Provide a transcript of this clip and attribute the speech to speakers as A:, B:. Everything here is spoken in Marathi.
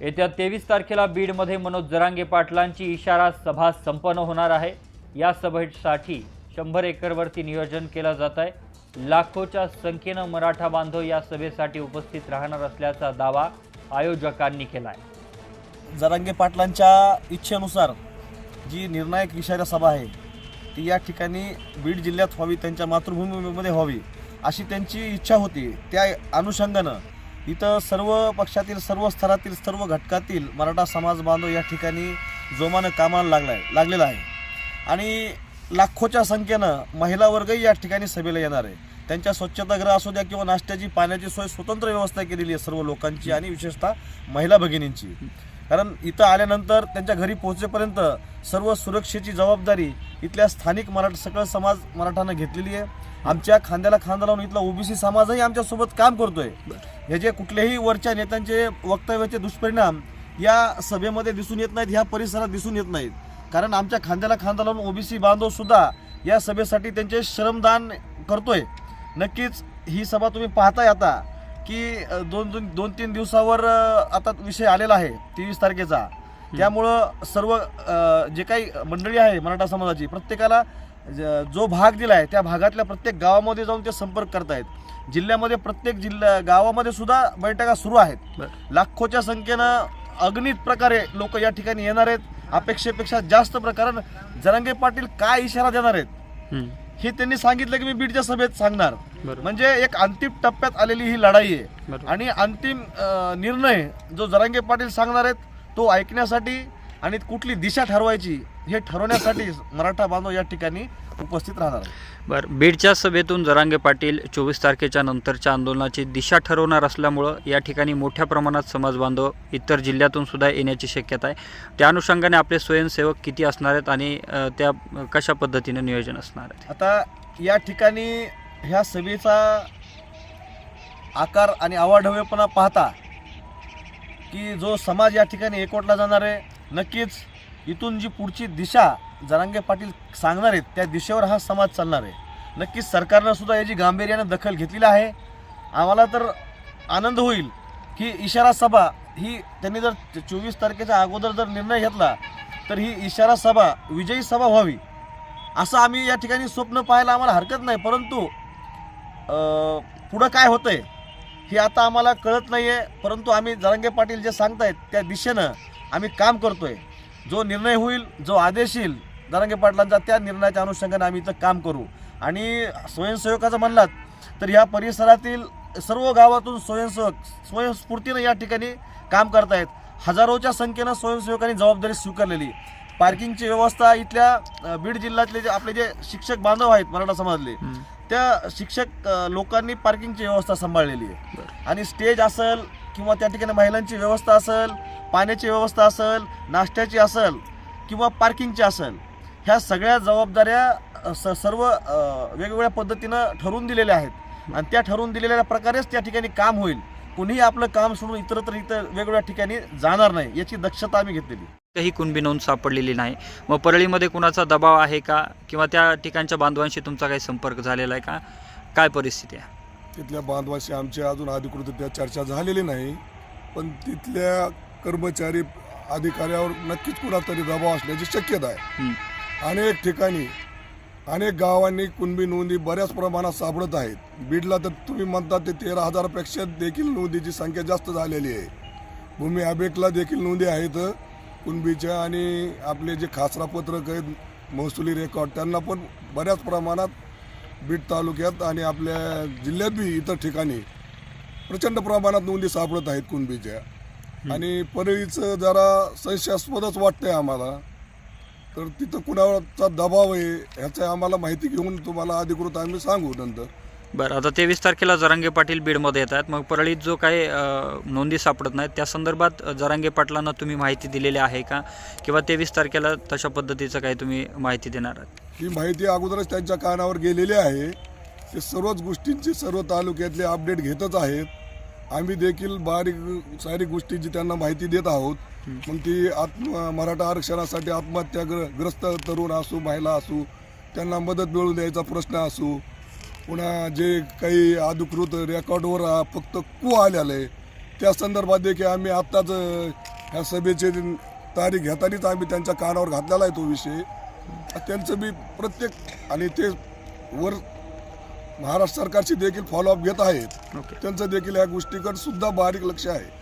A: येत्या तेवीस तारखेला बीडमध्ये मनोज जरांगे पाटलांची इशारा सभा संपन्न होणार आहे. या सभेसाठी शंभर एकरवरती नियोजन केलं जात आहे. लाखोच्या संख्येनं मराठा बांधव या सभेसाठी उपस्थित राहणार असल्याचा दावा आयोजकांनी केला आहे
B: जरांगे पाटलांच्या इच्छेनुसार जी निर्णायक इशारा सभा आहे ती या ठिकाणी बीड जिल्ह्यात व्हावी त्यांच्या मातृभूमीमध्ये व्हावी अशी त्यांची इच्छा होती. त्या अनुषंगानं इथं सर्व पक्षातील सर्व स्तरातील सर्व घटकातील मराठा समाज बांधव या ठिकाणी जोमानं कामाला लागला आहे लागलेला आहे. आणि लाखोच्या संख्येनं महिला वर्गही या ठिकाणी सभेला येणार आहे. त्यांच्या स्वच्छतागृह असू द्या किंवा नाश्त्याची पाण्याची सोय स्वतंत्र व्यवस्था केलेली आहे सर्व लोकांची आणि विशेषतः महिला भगिनींची. कारण इथं आल्यानंतर त्यांच्या घरी पोहोचेपर्यंत सर्व सुरक्षेची जबाबदारी इथल्या स्थानिक मराठा सकळ समाज मराठानं घेतलेली आहे. आमच्या खांद्याला खांदा लावून इथला ओबीसी समाजही आमच्यासोबत काम करतोय. हे जे कुठल्याही वरच्या नेत्यांचे वक्तव्याचे दुष्परिणाम या सभेमध्ये दिसून येत नाहीत ह्या परिसरात दिसून येत नाहीत. कारण आमच्या खांद्याला खांदा लावून ओबीसी बांधव सुद्धा या सभेसाठी त्यांचे श्रमदान करतोय. नक्कीच ही सभा तुम्ही पाहताय आता की दोन दोन दोन तीन दिवसावर आता विषय आलेला आहे तेवीस तारखेचा. त्यामुळं सर्व जे काही मंडळी आहे मराठा समाजाची प्रत्येकाला ज- भाग दिला आहे त्या भागातल्या प्रत्येक गावामध्ये जाऊन ते संपर्क करतायत. जिल्ह्यामध्ये प्रत्येक जिल्हा गावामध्ये सुद्धा बैठका सुरू आहेत. लाखोच्या संख्येनं अगणित प्रकारे लोक या ठिकाणी येणार आहेत. अपेक्षेपेक्षा जास्त प्रकारे जरांगे पाटील काय इशारा देणार आहेत? हे त्यांनी सांगितलं की मी बीडच्या सभेत सांगणार. म्हणजे एक अंतिम टप्प्यात आलेली ही लढाई आहे. आणि अंतिम निर्णय जो जरांगे पाटील सांगणार आहेत तो ऐकण्यासाठी आणि कुठली दिशा ठरवायची हे ठरवण्यासाठी मराठा बांधव या ठिकाणी उपस्थित राहणार
A: बरं बीडच्या सभेतून जरांगे पाटील चोवीस तारखेच्या नंतरच्या आंदोलनाची दिशा ठरवणार असल्यामुळं या ठिकाणी मोठ्या प्रमाणात समाज बांधव इतर जिल्ह्यातून सुद्धा येण्याची शक्यता आहे. त्या अनुषंगाने आपले स्वयंसेवक किती असणार आहेत आणि त्या कशा पद्धतीने नियोजन असणार आहे
B: आता या ठिकाणी ह्या सभेचा आकार आणि आवाढव्यपणा पाहता की जो समाज या ठिकाणी एकवटला जाणार आहे नक्कीच इथून जी पुढची दिशा जरांगे पाटील सांगणार आहेत त्या दिशेवर हा समाज चालणार आहे. नक्कीच सरकारनं सुद्धा याची गांभीर्यानं दखल घेतलेली आहे. आम्हाला तर आनंद होईल की इशारा सभा ही त्यांनी जर चोवीस तारखेच्या अगोदर जर निर्णय घेतला तर ही इशारा सभा विजयी सभा व्हावी. असं आम्ही या ठिकाणी स्वप्न पाहायला आम्हाला हरकत नाही परंतु पुढं काय होतं आहे हे आता आम्हाला कळत नाही आहे परंतु आम्ही जरांगे पाटील जे सांगतायत त्या दिशेनं आम्ही काम करतो आहे जो निर्णय होईल जो आदेश येईल जरांगे पाटलांचा त्या निर्णयाच्या अनुषंगाने आम्ही इथं काम करू. आणि स्वयंसेवकाचं म्हणलात तर ह्या परिसरातील सर्व गावातून स्वयंसेवक स्वयंस्फूर्तीनं या ठिकाणी काम करतायत. हजारोच्या संख्येनं स्वयंसेवकांनी जबाबदारी स्वीकारलेली. पार्किंगची व्यवस्था इथल्या बीड जिल्ह्यातले जे आपले जे शिक्षक बांधव आहेत मराठा समाजले त्या शिक्षक लोकांनी पार्किंगची व्यवस्था सांभाळलेली आहे. आणि स्टेज असेल किंवा त्या ठिकाणी महिलांची व्यवस्था असेल पाण्याची व्यवस्था असेल नाश्त्याची असेल किंवा पार्किंगची असेल ह्या सगळ्या जबाबदाऱ्या स सर्व वेगवेगळ्या पद्धतीनं ठरवून दिलेल्या आहेत. आणि त्या ठरवून दिलेल्या प्रकारेच त्या ठिकाणी काम होईल. कुणीही आपलं काम सोडून इतरत्र इतर वेगवेगळ्या ठिकाणी जाणार नाही याची दक्षता आम्ही घेतलेली
A: काही कुणबी नोंद सापडलेली नाही. मग परळीमध्ये कुणाचा दबाव आहे का? किंवा त्या ठिकाणच्या बांधवांशी तुमचा काही संपर्क झालेला आहे का? काय परिस्थिती आहे?
C: तिथल्या बांधवाशी आमची अजून अधिकृतरित्या चर्चा झालेली नाही. पण तिथल्या कर्मचारी अधिकाऱ्यावर नक्कीच कुणातरी दबाव असण्याची शक्यता आहे. अनेक ठिकाणी अनेक गावांनी कुणबी नोंदी बऱ्याच प्रमाणात सापडत आहेत. बीडला तर तुम्ही म्हणता ते तेरा हजारापेक्षा देखील नोंदीची संख्या जास्त झालेली आहे. भूमी अबेकला देखील नोंदी आहेत. कुणबीच्या आणि आपले जे खासरा पत्रक आहेत महसुली रेकॉर्ड त्यांना पण बऱ्याच प्रमाणात बीड तालुक्यात आणि आपल्या जिल्ह्यात बी इतर ठिकाणी प्रचंड प्रमाणात नोंदी सापडत आहेत कुणबीच्या. आणि परळीचं जरा संशयास्पदच वाटतंय आम्हाला. तर तिथं कुणाचा दबाव आहे ह्याचं आम्हाला माहिती घेऊन तुम्हाला अधिकृत आम्ही सांगू नंतर.
A: बरं आता तेवीस तारखेला जरांगे पाटील बीडमध्ये येत आहेत मग परळीत जो काही नोंदी सापडत नाहीत त्या संदर्भात जरांगे पाटलांना तुम्ही माहिती दिलेली आहे का? किंवा तेवीस तारखेला तशा पद्धतीचं काही तुम्ही माहिती देणार आहात?
C: ही माहिती अगोदरच त्यांच्या कानावर गेलेली आहे. ते सर्वच गोष्टींची सर्व तालुक्यातले अपडेट घेतच आहेत. आम्ही देखील बारीक सारीक गोष्टींची त्यांना माहिती देत आहोत. मग ती आत्म मराठा आरक्षणासाठी आत्महत्याग्र ग्रस्त तरुण असू महिला असू त्यांना मदत मिळवून द्यायचा प्रश्न असू पुन्हा जे काही अधिकृत रेकॉर्डवर फक्त कू आलेलं आहे त्या संदर्भात देखील आम्ही आत्ताच ह्या सभेची तारीख घेतानाच आम्ही त्यांच्या कानावर घातलेला आहे तो विषय. त्यांचं बी प्रत्येक आणि ते वर महाराष्ट्र सरकारची देखील फॉलोअप घेत आहेत. त्यांचं देखील या गोष्टीकडे सुद्धा बारीक लक्ष आहे.